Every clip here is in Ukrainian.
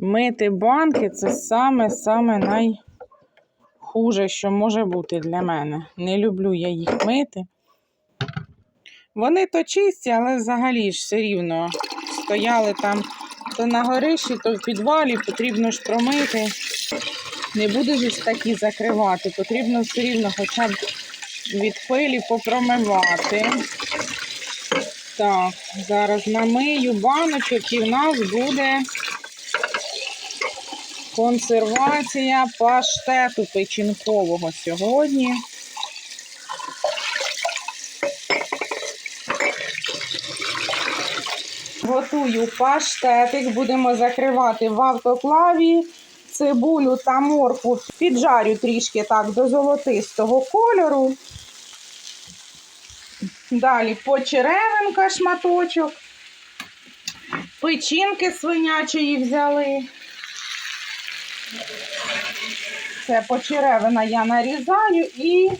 Мити банки це саме-саме найхуже, що може бути для мене. Не люблю я їх мити. Вони то чисті, але взагалі ж все рівно стояли там то на горищі, то в підвалі, потрібно ж промити. Не будеш ж такі закривати, потрібно все рівно хоча б від пилі попромивати. Так, зараз намию баночок і в нас буде консервація паштету печінкового сьогодні. Готую паштетик, будемо закривати в автоклаві цибулю та моркву. Піджарю трішки так до золотистого кольору. Далі почеревинка шматочок. Печінки свинячої взяли. Це почеревина я нарізаю і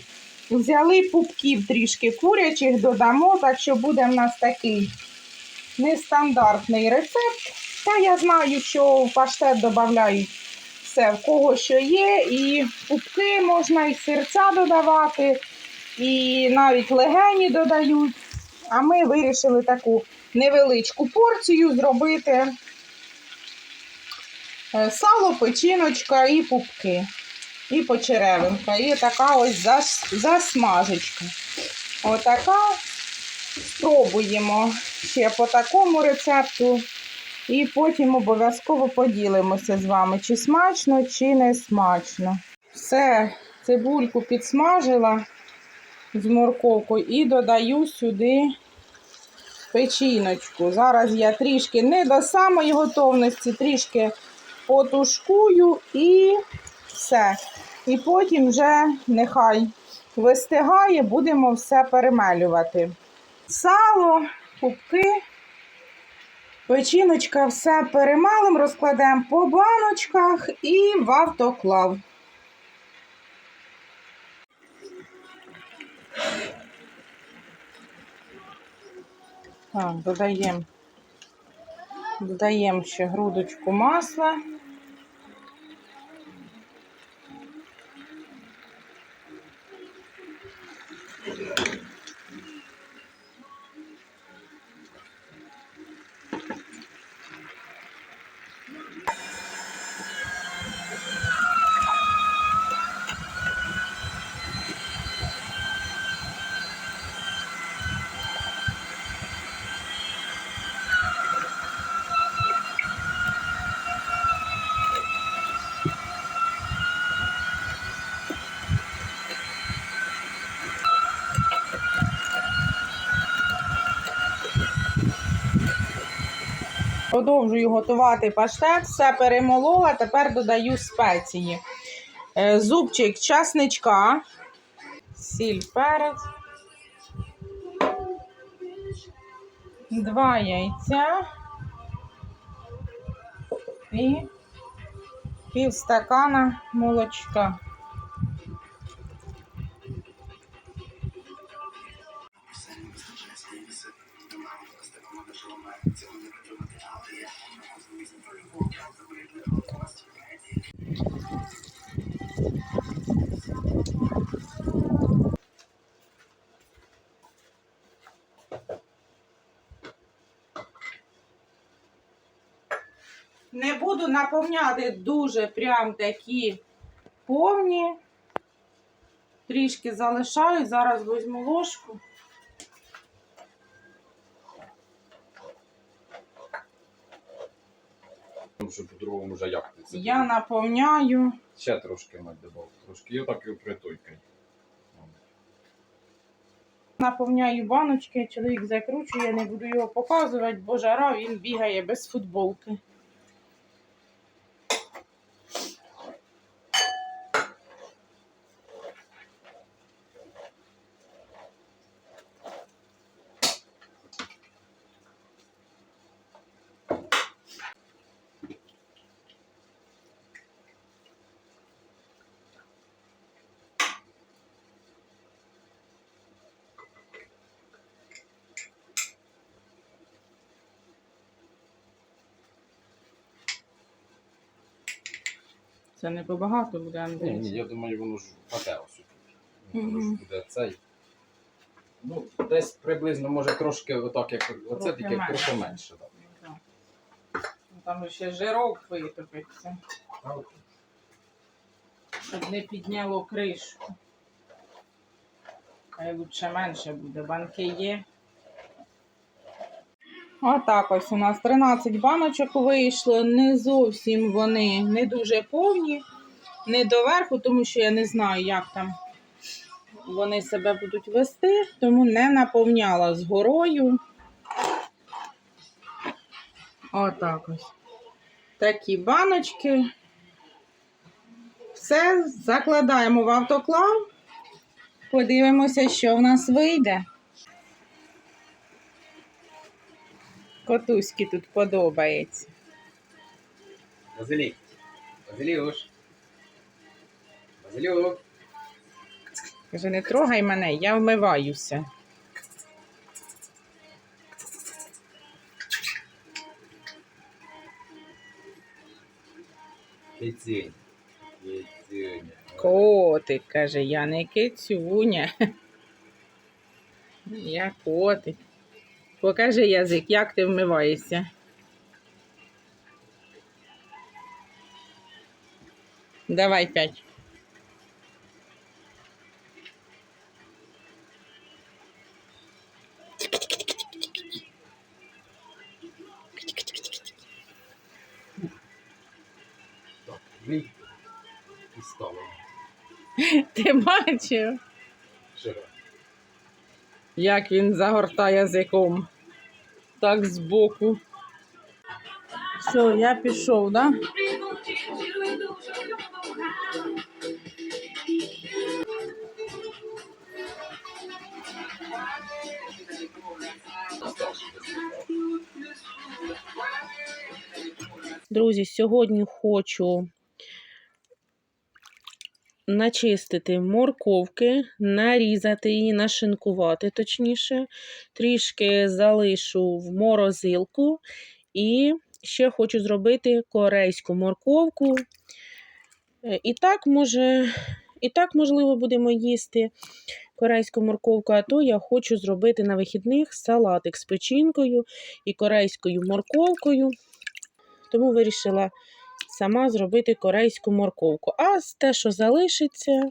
взяли пупків трішки курячих, додамо, так що буде в нас такий нестандартний рецепт. Та я знаю, що в паштет додають все, в кого що є, і пупки можна, і серця додавати, і навіть легені додають. А ми вирішили таку невеличку порцію зробити Е, сало, печіночка і пупки, і почеревинка. І така ось зас- засмажечка. Отака. Спробуємо ще по такому рецепту. І потім обов'язково поділимося з вами, чи смачно, чи не смачно. Все, цибульку підсмажила з морковкою і додаю сюди печіночку. Зараз я трішки не до самої готовності, трішки потушкую і все. І потім вже нехай вистигає, будемо все перемелювати. Сало, пупки, печіночка, все перемалим, розкладемо по баночках і в автоклав. Так, додаємо додаємо ще грудочку масла. Продовжую готувати паштет, все перемолола, тепер додаю спеції. Е, Зубчик часничка, сіль перець, два яйця і пів стакана молочка. Буду наповняти дуже прям такі повні. Трішки залишаю, зараз візьму ложку. Тому що по-другому вже як не це. Я наповняю. Ще трошки мать добав. Трошки і отак і притойкай. Наповняю баночки, чоловік закручує, не буду його показувати, бо жара він бігає без футболки. Це не побагато буде, Ні, ні, я думаю, воно ж паде ось тут. Воно ж буде цей. Ну, десь приблизно, може, трошки отак, як оце Трохи тільки менше. трохи менше. Так. Ну, Там ще жирок витопиться, щоб не підняло кришку. Хай лучше менше буде, банки є. Отак ось у нас 13 баночок вийшло. Не зовсім вони не дуже повні, не доверху, тому що я не знаю, як там вони себе будуть вести, тому не наповняла з горою. Отак ось. Такі баночки. Все, закладаємо в автоклав. Подивимося, що в нас вийде. Котуськи тут подобається. Базилік. Базиліуш. Базилюк. Каже, не трогай мене, я вмиваюся. Кицюнь. Кицюня. Котик, каже, я не кицюня. Я котик. Покажи язик, як ти вмиваєшся. Давай п'ять. Ти бачив, раз. Як він загортає язиком. Так збоку. Все, я пішов, да? Друзі, сьогодні хочу начистити морковки, нарізати її, нашинкувати, точніше, трішки залишу в морозилку. І ще хочу зробити корейську морковку. Е, І так, може, і так, можливо, будемо їсти корейську морковку, а то я хочу зробити на вихідних салатик з печінкою і корейською морковкою. Тому вирішила сама зробити корейську морковку. А з те, що залишиться,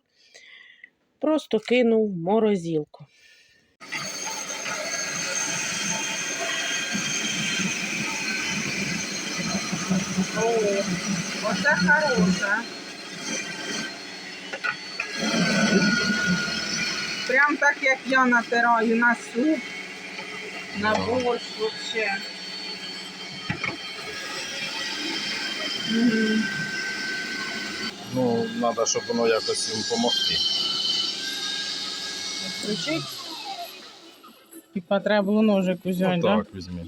просто кину в морозилку. О, оце хороша. Прям так, як я натираю на суп, на борщ вообще. Ну, треба, щоб воно якось їм допомогти. Включить. Типа треба було ножик взяти, ну, так, візьми.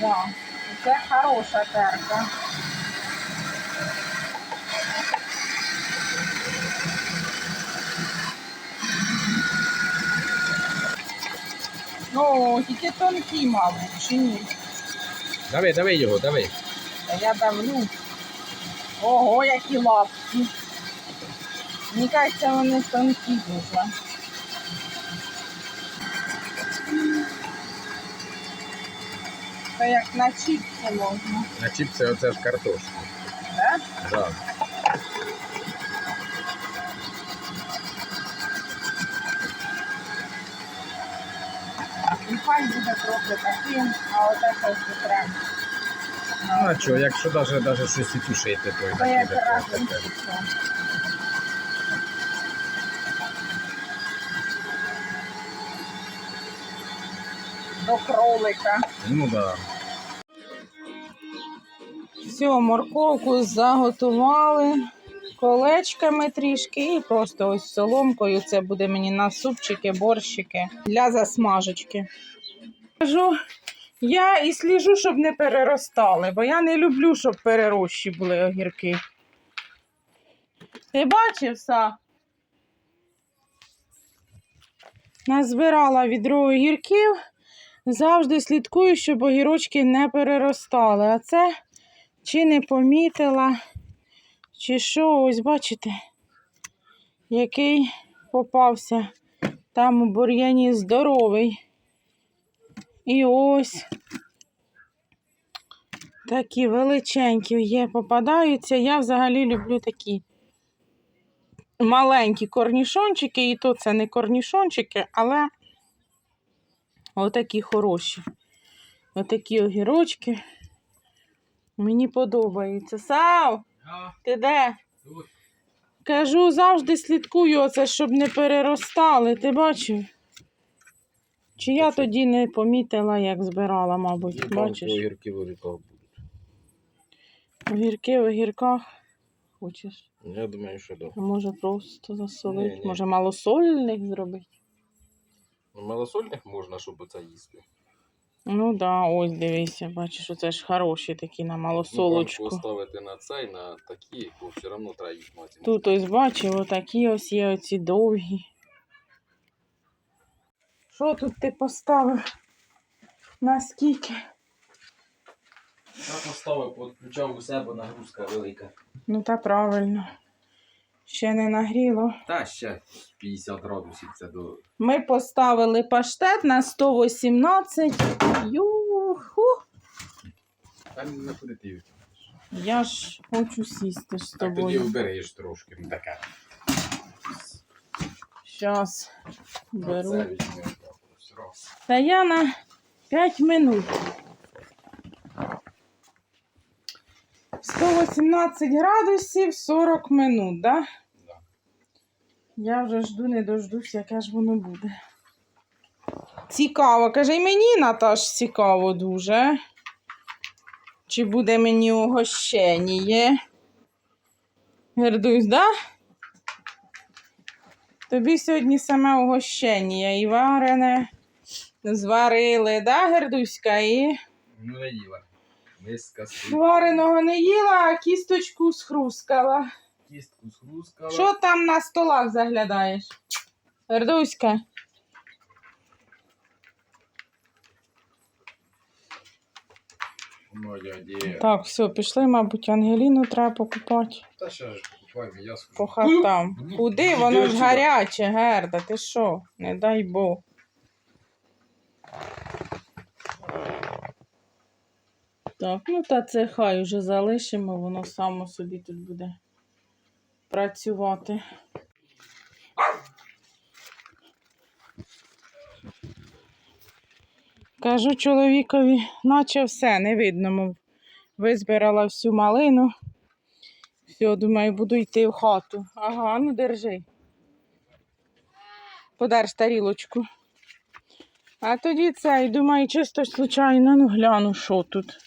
Да. Це хороша терка. Ну, тільки тонкі, мабуть, чи ні? Давай, давай його, давай. Та я давлю. Ого, які лапки. Мені кажеться, вони тонкі дуже. Це як на чіпці можна, На чіпси оце ж картошка. так? Так. І буде трохи таким, а оте щось окремо. Ну, а що, якщо навіть, навіть щось і тушити, то і Це не буде якраз таке. все. До кролика. Ну так. Да. Все, морковку заготували колечками трішки і просто ось соломкою. Це буде мені на супчики, борщики для засмажечки. Кажу, я і сліжу, щоб не переростали, бо я не люблю, щоб перерощі були огірки. Ти бачив, Са? Назбирала відро огірків, Завжди слідкую, щоб огірочки не переростали. А це чи не помітила, чи що, ось бачите, який попався. Там у бур'яні здоровий. І ось такі величенькі є, попадаються. Я взагалі люблю такі маленькі корнішончики, і то це не корнішончики, але отакі хороші. Отакі огірочки. Мені подобаються. Сав, ти де? Кажу, завжди слідкую оце, щоб не переростали. Ти бачив? Чи я тоді не помітила, як збирала, мабуть, бачиш? огірки в огірках будуть. Огірки в огірках. Хочеш? Я думаю, що да. Може просто засолити? Ні-ні. Може малосольних зробити? Ну, Малосольних можна, щоб оце їсти. Ну да, ось дивися, бачиш, оце ж хороші такі на Ну, малосолочку. Поставити на цей, на такі, бо все одно треба їх мати. Тут ось бачив, отакі ось є оці довгі. Що тут ти поставив? Наскільки? Я поставив, підключав у себе нагрузка велика. Ну та правильно. Ще не нагріло. Та ще 50 градусів це до. Ми поставили паштет на 118. Юху. Там не куди. Я ж хочу сісти ж з Так тоді тобою. обереш трошки. Таке. Щас беру. Оце. Та я на 5 минут. 118 градусів 40 минут, да? Да. Я вже жду, не дождусь, яке ж воно буде. Цікаво, каже, і мені Наташ цікаво дуже. Чи буде мені угощення? Гердусь, да? Тобі сьогодні саме угощення і варене зварили, да, Гердуська? І Ну не їла. Миска вареного не їла, а кісточку схрускала. кістку схрускала. Що там на столах заглядаєш? Гердуська? Так, все, пішли, мабуть, Ангеліну треба покупати. Та ще ж купай м'ясо. По хатам. Ну, Куди? Воно ж гаряче, Герда, ти що? Не дай Бог. Так, ну та це хай уже залишимо, воно само собі тут буде працювати. Кажу чоловікові, наче все, не видно, мов визбирала всю малину. Все, думаю, буду йти в хату. Ага, ну держи. Подерж тарілочку. А тоді цей, думаю, чисто случайно, ну гляну, що тут.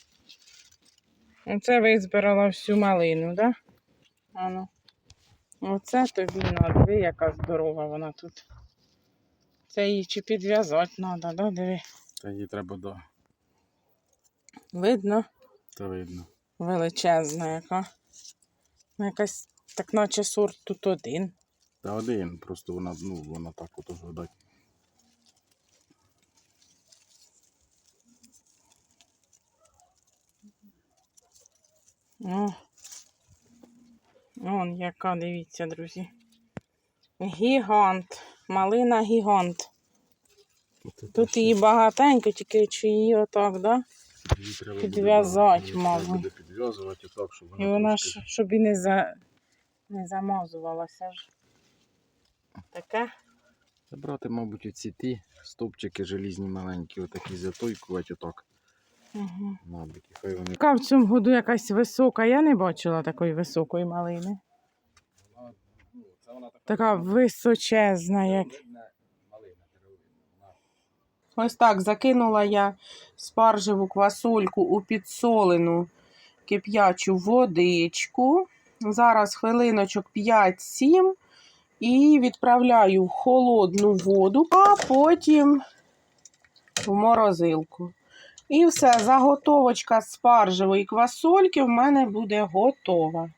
Оце визбирала всю малину, да? Ану. Оце тобі на диви, яка здорова вона тут. Це її чи підв'язати треба, да? Диви. Та її треба до. Видно? Та видно. Величезна яка. Ну, Якась, так наче сорт тут один. Та один, просто вона, ну, вона так от уже О. Вон яка, дивіться, друзі. Гігант. Малина гігант. Тут її багатенько, тільки чи її отак, да? Треба мабуть. Підв'язувати так, щоб вона І вона ж, щоб і не, за... не замазувалася ж. Таке. Забрати, мабуть, оці ті стовпчики желізні маленькі, отакі затойкувати отак. Угу. Мабуть, і хай вони. Яка в цьому году якась висока. Я не бачила такої високої малини. Така. Височезна, як. Ось так закинула я спаржеву квасольку у підсолену кип'ячу водичку. Зараз хвилиночок 5-7 і відправляю в холодну воду, а потім в морозилку. І все, заготовочка спаржевої квасольки в мене буде готова.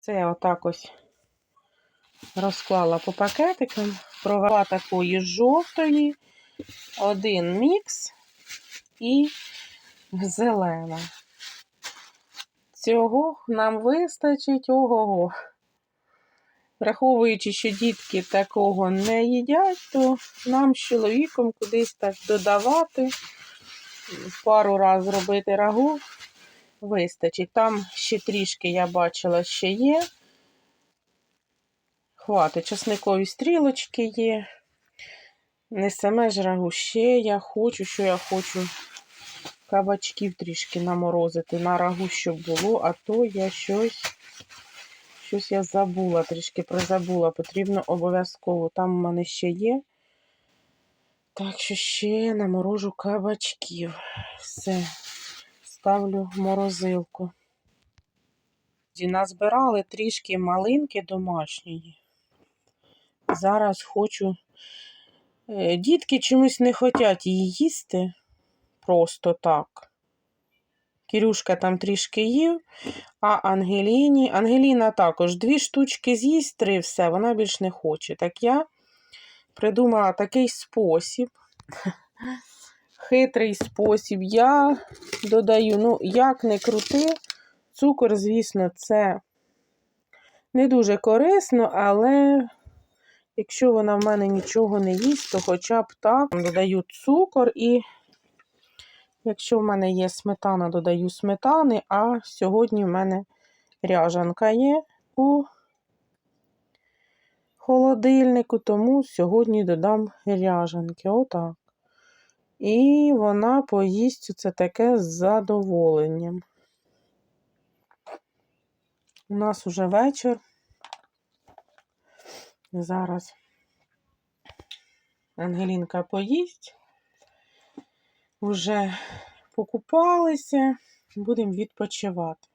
Це я отак ось розклала по пакетикам, провела такої жовтої, один мікс і зелена. Цього нам вистачить ого-го. Враховуючи, що дітки такого не їдять, то нам з чоловіком кудись так додавати, пару раз робити рагу вистачить. Там ще трішки я бачила, ще є. Хватить, часникові стрілочки є. Не саме ж рагу. Ще я хочу, що я хочу кабачків трішки наморозити на рагу, щоб було, а то я щось, щось я забула, трішки призабула. Потрібно обов'язково. Там у мене ще є. Так що ще наморожу кабачків. Все, ставлю в морозилку. Назбирали трішки малинки домашньої. Зараз хочу. Е, Дітки чомусь не хочуть її їсти просто так. Кірюшка там трішки їв, а Ангеліні. Ангеліна також дві штучки з'їсть, три все, вона більш не хоче. Так я придумала такий спосіб. Хитрий спосіб. Я додаю, ну, як не крути, цукор, звісно, це не дуже корисно, але якщо вона в мене нічого не їсть, то хоча б так додаю цукор і якщо в мене є сметана, додаю сметани, а сьогодні в мене ряжанка є у холодильнику, тому сьогодні додам ряжанки. Отак. І вона поїсть це таке з задоволенням. У нас уже вечір. Зараз Ангелінка поїсть. Уже покупалися, будемо відпочивати.